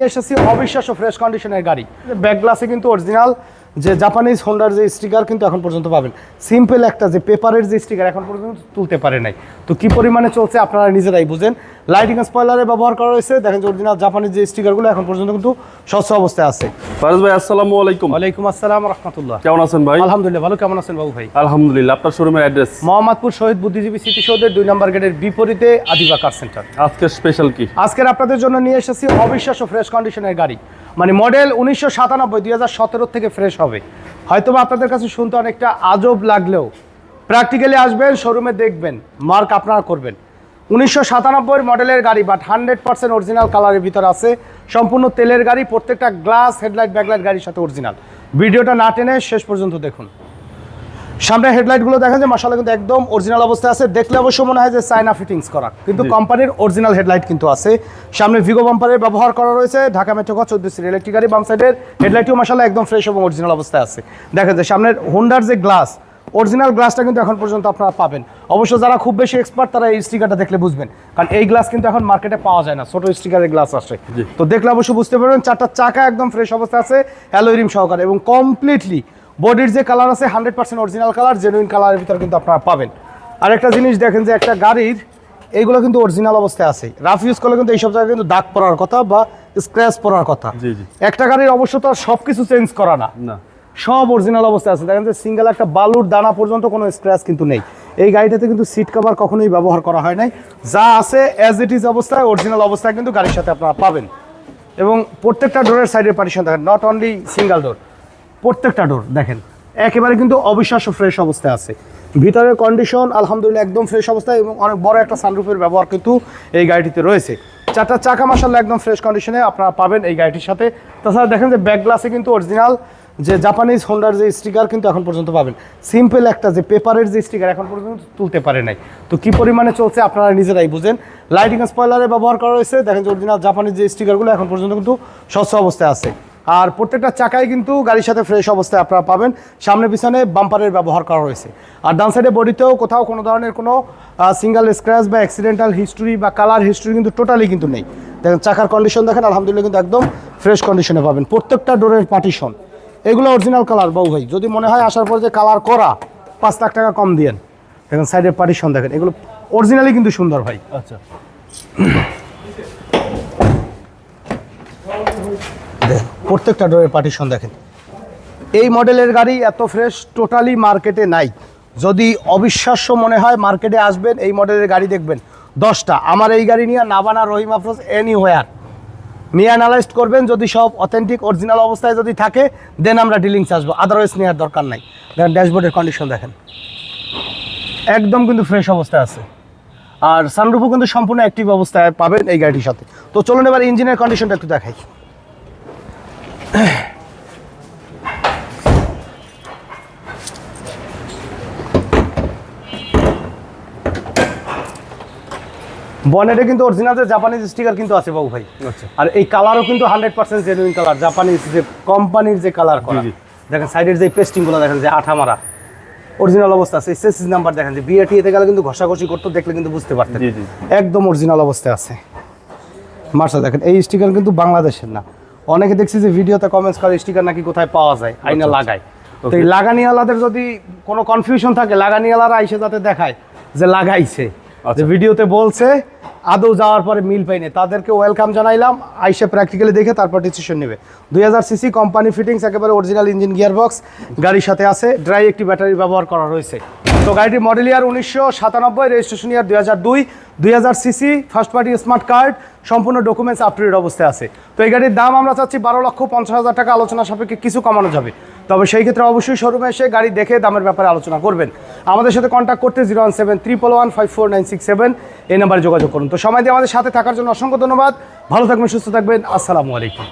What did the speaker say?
এসেছি অবিশ্বাস্য ফ্রেশ কন্ডিশনের গাড়ি। ব্যাক গ্লাসে কিন্তু অরিজিনাল যে জাপানিজ হোন্ডার যে স্টিকার কিন্তু এখন পর্যন্ত পাবেন। সিম্পল একটা যে পেপারের যে স্টিকার এখন পর্যন্ত তুলতে পারে নাই। তো কি পরিমাণে চলছে আপনারা নিজেরাই বুঝেন। লাইটিং স্পয়লারে ব্যবহার করা হয়েছে। দেখেন যে অরিজিনাল জাপানিজ যে স্টিকারগুলো এখন পর্যন্ত কিন্তু স্বচ্ছ অবস্থায় আছে। ফারুজ ভাই আসসালামু আলাইকুম। ওয়ালাইকুম আসসালাম রহমতুল্লাহ। কেমন আছেন ভাই? আলহামদুলিল্লাহ ভালো। কেমন আছেন বাবু ভাই? আলহামদুলিল্লাহ আপনার শোরুমের অ্যাড্রেস মোহাম্মদপুর শহীদ বুদ্ধিজীবী স্মৃতিসৌধের দুই নম্বর গেটের বিপরীতে আদিবা কার সেন্টার আজকের স্পেশাল কি? আজকের আপনাদের জন্য নিয়ে এসেছি অবিশ্বাস্য ফ্রেশ কন্ডিশনের গাড়ি। মানে মডেল উনিশশো সাতানব্বই দুই থেকে ফ্রেশ হবে। হয়তোবা আপনাদের কাছে শুনতে অনেকটা আজব লাগলেও প্র্যাকটিক্যালি আসবেন শোরুমে দেখবেন মার্ক আপনারা করবেন। উনিশশো সাতানব্বই মডেলের গাড়ি বাট হান্ড্রেড পার্সেন্ট অরিজিনাল কালারের ভিতর আছে। সম্পূর্ণ তেলের গাড়ি প্রত্যেকটা গ্লাস হেডলাইট ব্যাকলাইট গাড়ির সাথে অরিজিনাল ভিডিওটা না টেনে শেষ পর্যন্ত দেখুন। সামনে হেডলাইটগুলো দেখেন যে মাসালা কিন্তু একদম অরিজিনাল অবস্থায় আছে। দেখলে অবশ্য মনে হয় যে চায়না ফিটিংস করা। কিন্তু কোম্পানির অরিজিনাল হেডলাইট কিন্তু আছে। সামনে ভিগো বাম্পারের ব্যবহার করা রয়েছে। ঢাকা মেট্রো ক চোদ্দ সির ইলেকট্রিক গাড়ি বাম সাইডের হেডলাইটও মাসালা একদম ফ্রেশ এবং অরিজিনাল অবস্থায় আছে। দেখেন যে সামনের হোন্ডার যে গ্লাস অরিজিনাল গ্লাসটা কিন্তু এখন পর্যন্ত আপনারা পাবেন। অবশ্য যারা খুব বেশি এক্সপার্ট তারা এই স্টিকারটা দেখলে বুঝবেন। কারণ এই গ্লাস কিন্তু এখন মার্কেটে পাওয়া যায় না। ছোট স্টিকারের গ্লাস আসে। তো দেখলে অবশ্যই বুঝতে পারবেন চারটা চাকা একদম ফ্রেশ অবস্থায় আছে অ্যালোরিম সহকারে এবং কমপ্লিটলি বডির যে কালার আছে hundred percent original colour genuine কালারের ভিতরে কিন্তু আপনারা পাবেন। আর একটা জিনিস দেখেন যে একটা গাড়ির এইগুলো কিন্তু অরিজিনাল অবস্থায় আছে। রাফ ইউজ করলে কিন্তু এইসব জায়গায় কিন্তু দাগ পড়ার কথা বা স্ক্র্যাচ পড়ার কথা। একটা গাড়ির অবশ্য তো আর সব কিছু চেঞ্জ করা না। সব অরিজিনাল অবস্থায় আছে। দেখেন যে সিঙ্গেল একটা বালুর দানা পর্যন্ত কোনো স্ক্র্যাচ কিন্তু নেই। এই গাড়িটাতে কিন্তু সিট কভার কখনোই ব্যবহার করা হয় নাই। যা আছে অ্যাজ ইট ইজ অবস্থায় অরিজিনাল অবস্থায় কিন্তু গাড়ির সাথে আপনারা পাবেন। এবং প্রত্যেকটা ডোরের সাইডের পার্টিশন দেখেন নট অনলি সিঙ্গেল ডোর প্রত্যেকটা ডোর দেখেন, একেবারে কিন্তু অবিশ্বাস্য ফ্রেশ অবস্থায় আছে। ভিতরের কন্ডিশন আলহামদুলিল্লাহ একদম ফ্রেশ অবস্থায় এবং অনেক বড় একটা সানরুফের ব্যবহার কিন্তু এই গাড়িটিতে রয়েছে। চারটা চাকা মাসাল্লাহ একদম ফ্রেশ কন্ডিশনে আপনারা পাবেন এই গাড়িটির সাথে। তাছাড়া দেখেন যে ব্যাক গ্লাসে কিন্তু অরিজিনাল যে জাপানিজ হোন্ডার যে স্টিকার কিন্তু এখন পর্যন্ত পাবেন। সিম্পল একটা যে পেপারের যে স্টিকার এখন পর্যন্ত তুলতে পারে নাই। তো কি পরিমাণে চলছে আপনারা নিজেরাই বুঝেন। লাইটিং স্পয়লারে ব্যবহার করা হয়েছে। দেখেন যে অরিজিনাল জাপানিজ যে স্টিকারগুলো এখন পর্যন্ত কিন্তু স্বচ্ছ অবস্থায় আছে। আর প্রত্যেকটা চাকায় কিন্তু গাড়ির সাথে ফ্রেশ অবস্থায় আপনারা পাবেন। সামনে পিছনে বাম্পারের ব্যবহার করা হয়েছে। আর ডান সাইডে বডিতেও কোথাও কোনো ধরনের কোনো সিঙ্গেল স্ক্র্যাচ বা অ্যাক্সিডেন্টাল হিস্ট্রি বা কালার হিস্ট্রি কিন্তু টোটালি কিন্তু নেই। দেখেন, চাকার কন্ডিশন দেখেন, আলহামদুলিল্লাহ কিন্তু একদম ফ্রেশ কন্ডিশনে পাবেন। প্রত্যেকটা ডোরের পার্টিশন এগুলো অরিজিনাল কালার বাবু ভাই। যদি মনে হয় আসার পর যে কালার করা পাঁচ লাখ টাকা কম দিয়েন। দেখেন সাইডের পার্টিশন দেখেন এগুলো অরিজিনালি কিন্তু সুন্দর ভাই। আচ্ছা। প্রত্যেকটা ডোরের পার্টিশন দেখেন। এই মডেলের গাড়ি এত ফ্রেশ টোটালি মার্কেটে নাই। যদি অবিশ্বাস্য মনে হয় মার্কেটে আসবেন এই মডেলের গাড়ি দেখবেন। দশটা। আমার এই গাড়ি নিয়ে নাবানা রহিম আফরোজ এনি হোয়ার নিয়ে অ্যানালাইজ করবেন, যদি সব অথেন্টিক অরিজিনাল অবস্থায় যদি থাকে দেন আমরা ডিলিংস আসব। আদারওয়াইজ নেওয়ার দরকার নাই। দেখেন ড্যাশবোর্ডের কন্ডিশন দেখেন। একদম কিন্তু ফ্রেশ অবস্থায় আছে। আর সানরুফও কিন্তু সম্পূর্ণ অ্যাক্টিভ অবস্থায় পাবেন এই গাড়িটির সাথে। তো চলুন এবার ইঞ্জিনের কন্ডিশনটা একটু দেখাই। বনেটে কিন্তু অরিজিনাল জাপানিজ স্টিকার কিন্তু আছে বাবু ভাই। আচ্ছা। আর এই কালারও কিন্তু hundred percent genuine colour Japanese যে কোম্পানির যে কালার করা। দেখেন সাইডের যে পেস্টিংগুলো দেখেন যে আঠা মারা। অরিজিনাল অবস্থা আছে। এসএসসি নাম্বার দেখেন যে বিএটি এতে গেলে কিন্তু ঘষাঘষি করতে দেখলে কিন্তু বুঝতে পারতেন। একদম অরিজিনাল অবস্থায় আছে। মার্শাল দেখেন এই স্টিকার কিন্তু বাংলাদেশের না। অনেকে দেখছি যে ভিডিওতে কমেন্টস করে স্টিকার নাকি কোথায় পাওয়া যায়? আইনা লাগায়। তো এই লাগানিওয়ালাদের যদি কোনো কনফিউশন থাকে লাগানিওয়ালারা আইসে যাতে দেখায় যে লাগাইছে। যে আচ্ছা। ভিডিওতে বলছে আদৌ যাওয়ার পরে মিল পাইনি তাদেরকে ওয়েলকাম জানাইলাম আইসে প্র্যাকটিক্যালি দেখে তারপর ডিসিশন নেবে। দুই হাজার সিসি কোম্পানি ফিটিংস একেবারে অরিজিনাল ইঞ্জিন গিয়ার বক্স গাড়ির সাথে আছে। ড্রাই একটি ব্যাটারি ব্যবহার করা রয়েছে। তো গাড়িটি মডেল ইয়ার উনিশশো সাতানব্বই রেজিস্ট্রেশন ইয়ার দুই হাজার দুই। দুই হাজার CC first party smart card সম্পূর্ণ ডকুমেন্টস আপ টু ডেট অবস্থায় আছে। তো এই গাড়ির দাম আমরা চাচ্ছি বারো লক্ষ পঞ্চাশ হাজার টাকা। আলোচনা সাপেক্ষে কিছু কমানো যাবে। তবে সেই ক্ষেত্রে অবশ্যই শোরুমে এসে গাড়ি দেখে দামের ব্যাপারে আলোচনা করবেন। আমাদের সাথে কন্ট্যাক্ট করতে zero one seven triple one five four nine six seven এই নাম্বারে যোগাযোগ করুন। তো সময় দিয়ে আমাদের সাথে থাকার জন্য অসংখ্য ধন্যবাদ। ভালো থাকবেন, সুস্থ থাকবেন। আসসালামু আলাইকুম।